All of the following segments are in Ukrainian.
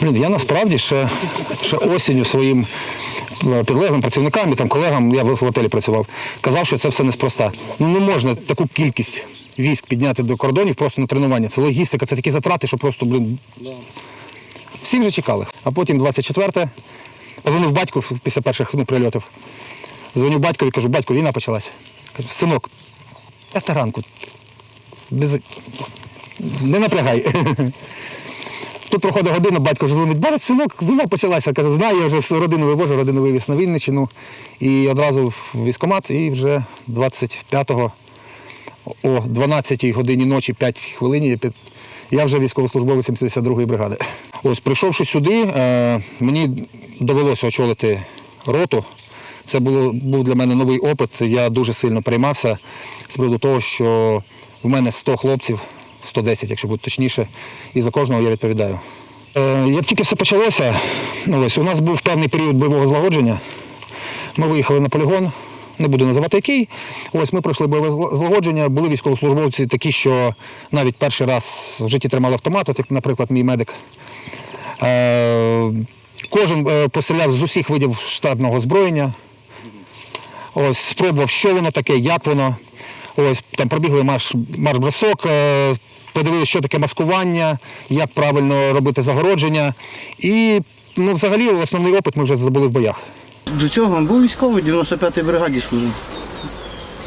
Блін, я насправді ще, ще осінню своїм е, підлеглим працівникам і там колегам, я в готелі працював, казав, що це все неспроста. Ну не можна таку кількість військ підняти до кордонів просто на тренування. Це логістика, це такі затрати, що просто, блін. Всі вже чекали. А потім 24-те, позвонив батьку після перших ну, прильотів. Дзвоню батькові, кажу, батько, війна почалася. Кажу, синок, п'ята ранку. Без... Не напрягай. Тут проходить година, батько вже дзвонить, бачить, синок, війна почалася. Каже, знаю, я вже родину вивожу, родину вивіз на Вінниччину. І одразу в військкомат, і вже 25-го о 12-й годині ночі, 5 хвилин, я під- я вже військовослужбовець 72-ї бригади. Ось прийшовши сюди, е, мені довелося очолити роту. Це було, був для мене новий опит. Я дуже сильно переймався з приводу того, що в мене 100 хлопців, 110, якщо бути точніше, і за кожного я відповідаю. Е, Як тільки все почалося, ось, у нас був певний період бойового злагодження. Ми виїхали на полігон, не буду називати який. Ось ми пройшли бойове злагодження. Були військовослужбовці такі, що навіть перший раз в житті тримали автомат, як, наприклад, мій медик. Е, Кожен е, постріляв з усіх видів штатного озброєння. Ось спробував, що воно таке, як воно. Ось там пробігли марш, марш-бросок, е, подивилися, що таке маскування, як правильно робити загородження. І ну, взагалі основний опит ми вже забули в боях. До цього був військовий, 95-й бригаді служив.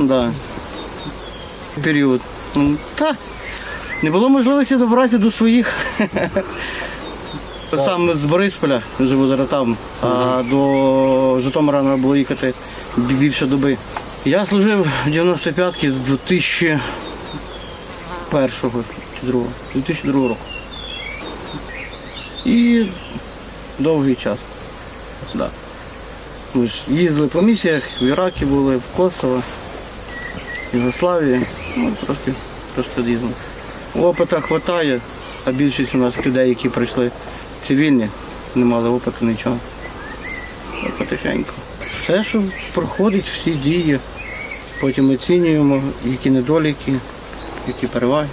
Да. Період. Ну, Та. Не було можливості добратися до своїх. Сам з Борисполя живу зараз там, а до Житомира треба було їхати більше доби. Я служив в 95-ки з 2001 чи 2 2002 року. І довгий час. Да. Ми ж їздили по місіях, в Іракі були, в Косово, в Югославії. Ну, трошки, трошки їздили. Опита вистачає, а більшість у нас людей, які прийшли цивільні, не мали опиту нічого. От Потихеньку. Все, що проходить, всі дії. Потім оцінюємо, які недоліки, які переваги,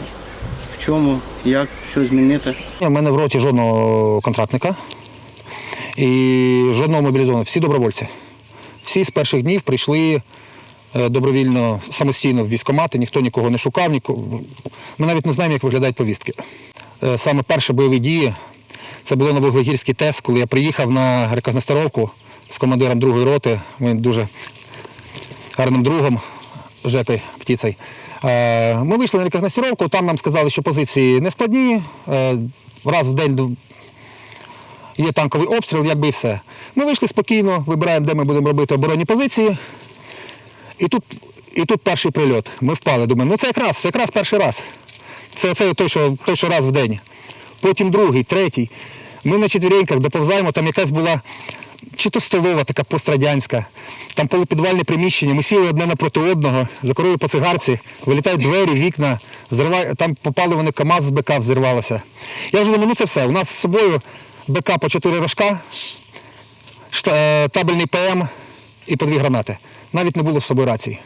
в чому, як, що змінити. У мене в роті жодного контрактника і жодного мобілізованого. Всі добровольці. Всі з перших днів прийшли е, добровільно, самостійно в військкомати, ніхто нікого не шукав, нікого. Ми навіть не знаємо, як виглядають повістки. Е, Саме перші бойові дії це було на Вуглегірський ТЕС, коли я приїхав на рекогностировку з командиром другої роти. Ми дуже гарним другом Жекой Птіцей. Е, Ми вийшли на рекогностировку, там нам сказали, що позиції не складні. е, Раз в день є танковий обстріл, якби і все. Ми вийшли спокійно, вибираємо, де ми будемо робити оборонні позиції. І тут, і тут перший прильот. Ми впали. Думаємо, ну це якраз, це якраз перший раз. Це, це той, що, той, що раз в день. Потім другий, третій. Ми на четвіреньках доповзаємо, там якась була чи то столова, така пострадянська, там полупідвальне приміщення. Ми сіли одне напроти одного, закурили по цигарці, вилітають двері, вікна, взриває, там попали вони КАМАЗ з БК взірвалося. Я вже думаю, ну це все. У нас з собою БК по чотири рожка, шта- е, табельний ПМ і по дві гранати. Навіть не було з собою рації.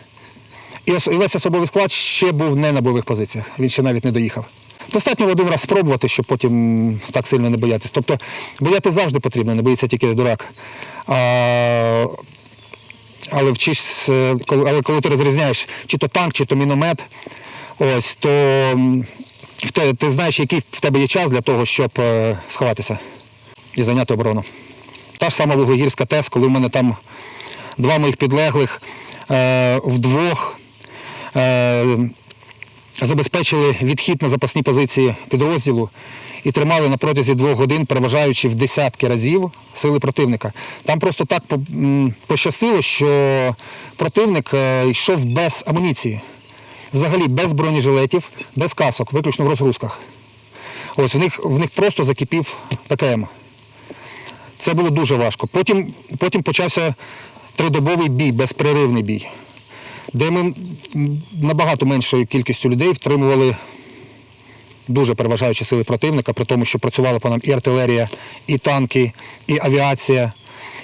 І весь особовий склад ще був не на бойових позиціях. Він ще навіть не доїхав. Достатньо один раз спробувати, щоб потім так сильно не боятися. Тобто боятися завжди потрібно, не боїться тільки дурак. А, але вчись, е, але коли ти розрізняєш, чи то танк, чи то міномет, ось, то те- ти знаєш, який в тебе є час для того, щоб е, сховатися і зайняти оборону. Та ж сама Вуглегірська ТЕС, коли в мене там два моїх підлеглих е, вдвох забезпечили відхід на запасні позиції підрозділу і тримали на протязі двох годин, переважаючи в десятки разів сили противника. Там просто так пощастило, що противник е, йшов без амуніції. Взагалі без бронежилетів, без касок, виключно в розгрузках. Ось в них, в них просто закипів ПКМ. Це було дуже важко. Потім, потім почався тридобовий бій, безперервний бій, де ми набагато меншою кількістю людей втримували дуже переважаючі сили противника, при тому, що працювала по нам і артилерія, і танки, і авіація,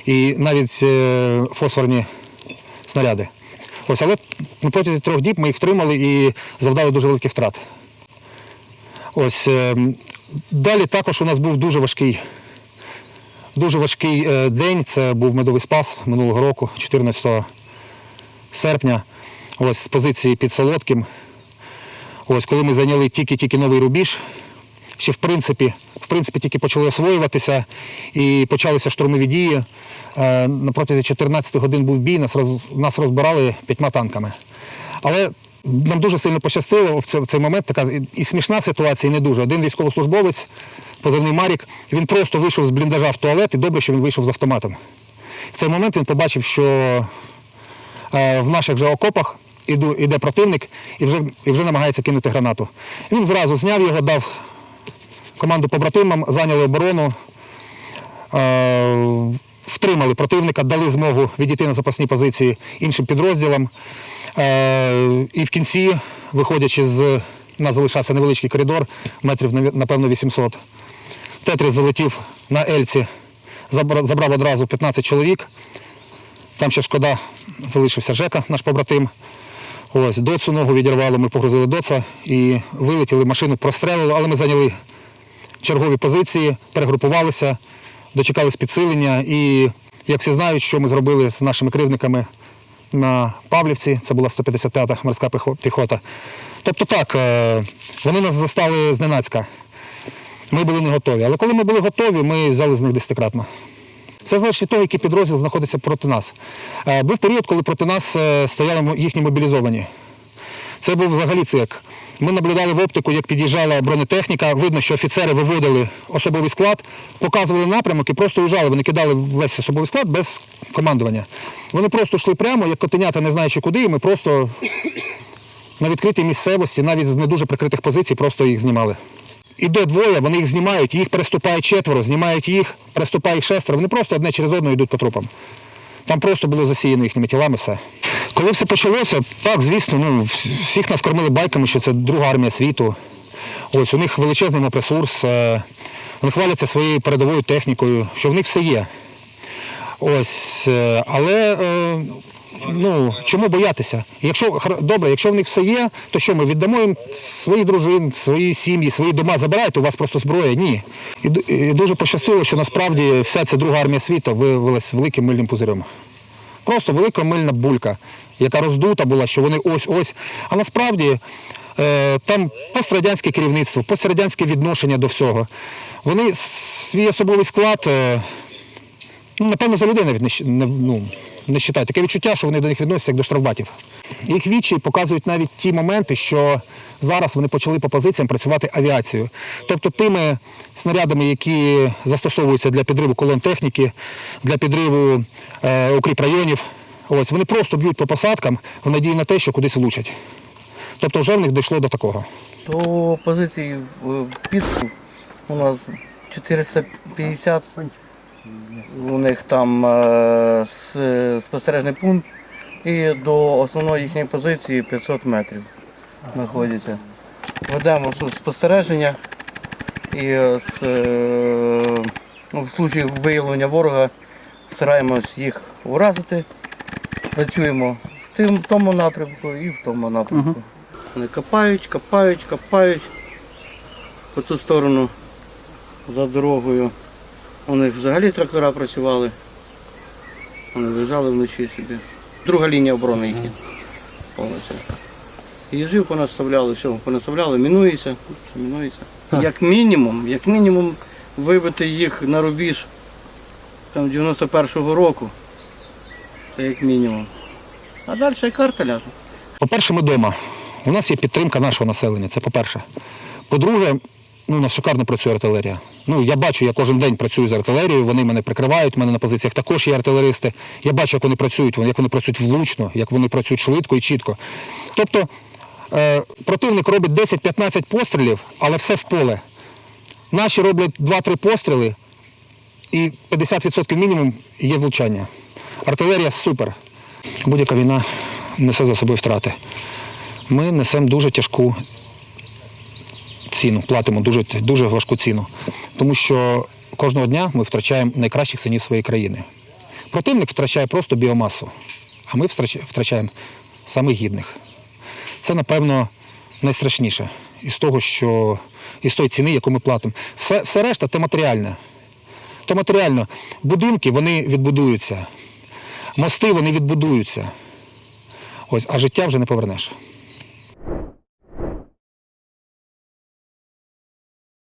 і навіть е, фосфорні снаряди. Ось, але протязі трьох діб ми їх втримали і завдали дуже великих втрат. Ось е, далі також у нас був дуже важкий дуже важкий е, день. Це був медовий спас минулого року, 14 серпня. Ось з позиції під Солодким. Ось коли ми зайняли тільки-тільки новий рубіж, ще в принципі, в принципі тільки почали освоюватися і почалися штурмові дії. Е, На протязі 14 годин був бій, нас, роз, нас розбирали п'ятьма танками. Але нам дуже сильно пощастило в цей, в цей момент. Така і- смішна ситуація, і не дуже. Один військовослужбовець, позивний Марік, він просто вийшов з бліндажа в туалет, і добре, що він вийшов з автоматом. В цей момент він побачив, що е, в наших же окопах іду, іде противник і вже, і вже намагається кинути гранату. Він зразу зняв його, дав команду побратимам, зайняли оборону, е, втримали противника, дали змогу відійти на запасні позиції іншим підрозділам. Е, і в кінці, виходячи з у нас залишався невеличкий коридор, метрів напевно 800. Тетріс залетів на Ельці, забрав одразу 15 чоловік. Там ще шкода залишився Жека, наш побратим. Ось, доцу ногу відірвало, ми погрузили доца і вилетіли, машину прострелили, але ми зайняли чергові позиції, перегрупувалися, дочекались підсилення. І як всі знають, що ми зробили з нашими кривдниками на Павлівці, це була 155-та морська піхота. Тобто так, е, вони нас застали зненацька. Ми були не готові. Але коли ми були готові, ми взяли з них десятикратно. Все залежить від який підрозділ знаходиться проти нас. Е, Був період, коли проти нас е, стояли їхні мобілізовані. Це був взагалі цирк. Ми наблюдали в оптику, як під'їжджала бронетехніка. Видно, що офіцери виводили особовий склад, показували напрямок і просто уїжджали. Вони кидали весь особовий склад без командування. Вони просто йшли прямо, як котенята, не знаючи куди, і ми просто на відкритій місцевості, навіть з не дуже прикритих позицій, просто їх знімали. Іде двоє, вони їх знімають, їх переступає четверо, знімають їх, переступає їх шестеро. Вони просто одне через одне йдуть по трупам. Там просто було засіяно їхніми тілами все. Коли все почалося, так, звісно, ну, всіх нас кормили байками, що це друга армія світу. Ось у них величезний мопресурс, е, вони хваляться своєю передовою технікою, що в них все є. Ось, е, але е, ну, чому боятися? Якщо добре, якщо в них все є, то що ми віддамо їм свої дружин, свої сім'ї, свої дома забирають, у вас просто зброя? Ні. І, і дуже пощастило, що насправді вся ця друга армія світу виявилась великим мильним пузирем. Просто велика мильна булька, яка роздута була, що вони ось-ось. А насправді е, там пострадянське керівництво, пострадянське відношення до всього. Вони свій особовий склад. Е, Ну, напевно, за людей навіть не, ну, не вважають. Таке відчуття, що вони до них відносяться як до штрафбатів. Їх вічі показують навіть ті моменти, що зараз вони почали по позиціям працювати авіацією. Тобто тими снарядами, які застосовуються для підриву колон техніки, для підриву е, укріпрайонів, ось, вони просто б'ють по посадкам в надії на те, що кудись влучать. Тобто вже в них дійшло до такого. До позиції в у нас 450. У них там е, спостережний пункт і до основної їхньої позиції 500 метрів знаходяться. Ведемо спостереження і е, з, е, ну, в случаї виявлення ворога стараємось їх уразити. Працюємо в тим, в тому напрямку і в тому напрямку. Вони копають, копають, копають по ту сторону за дорогою. У них взагалі трактора працювали. Вони лежали вночі собі. Друга лінія оборони їхня. Повністю. Їжів понаставляли, все, понаставляли, мінується, мінується. Як мінімум, як мінімум вибити їх на рубіж там 91-го року. Це як мінімум. А далі і карта ляже. По-перше, ми вдома. У нас є підтримка нашого населення, це по-перше. По-друге, ну, у нас шикарно працює артилерія. Ну, я бачу, я кожен день працюю з артилерією, вони мене прикривають, у мене на позиціях також є артилеристи. Я бачу, як вони працюють, як вони працюють влучно, як вони працюють швидко і чітко. Тобто е, противник робить 10-15 пострілів, але все в поле. Наші роблять 2-3 постріли, і 50% мінімум є влучання. Артилерія супер. Будь-яка війна несе за собою втрати. Ми несемо дуже тяжку ціну, платимо дуже, дуже важку ціну. Тому що кожного дня ми втрачаємо найкращих синів своєї країни. Противник втрачає просто біомасу, а ми втрачаємо самих гідних. Це, напевно, найстрашніше із того, що із тої ціни, яку ми платимо. Все, все решта це матеріальне. То матеріально будинки вони відбудуються, мости вони відбудуються. Ось, а життя вже не повернеш.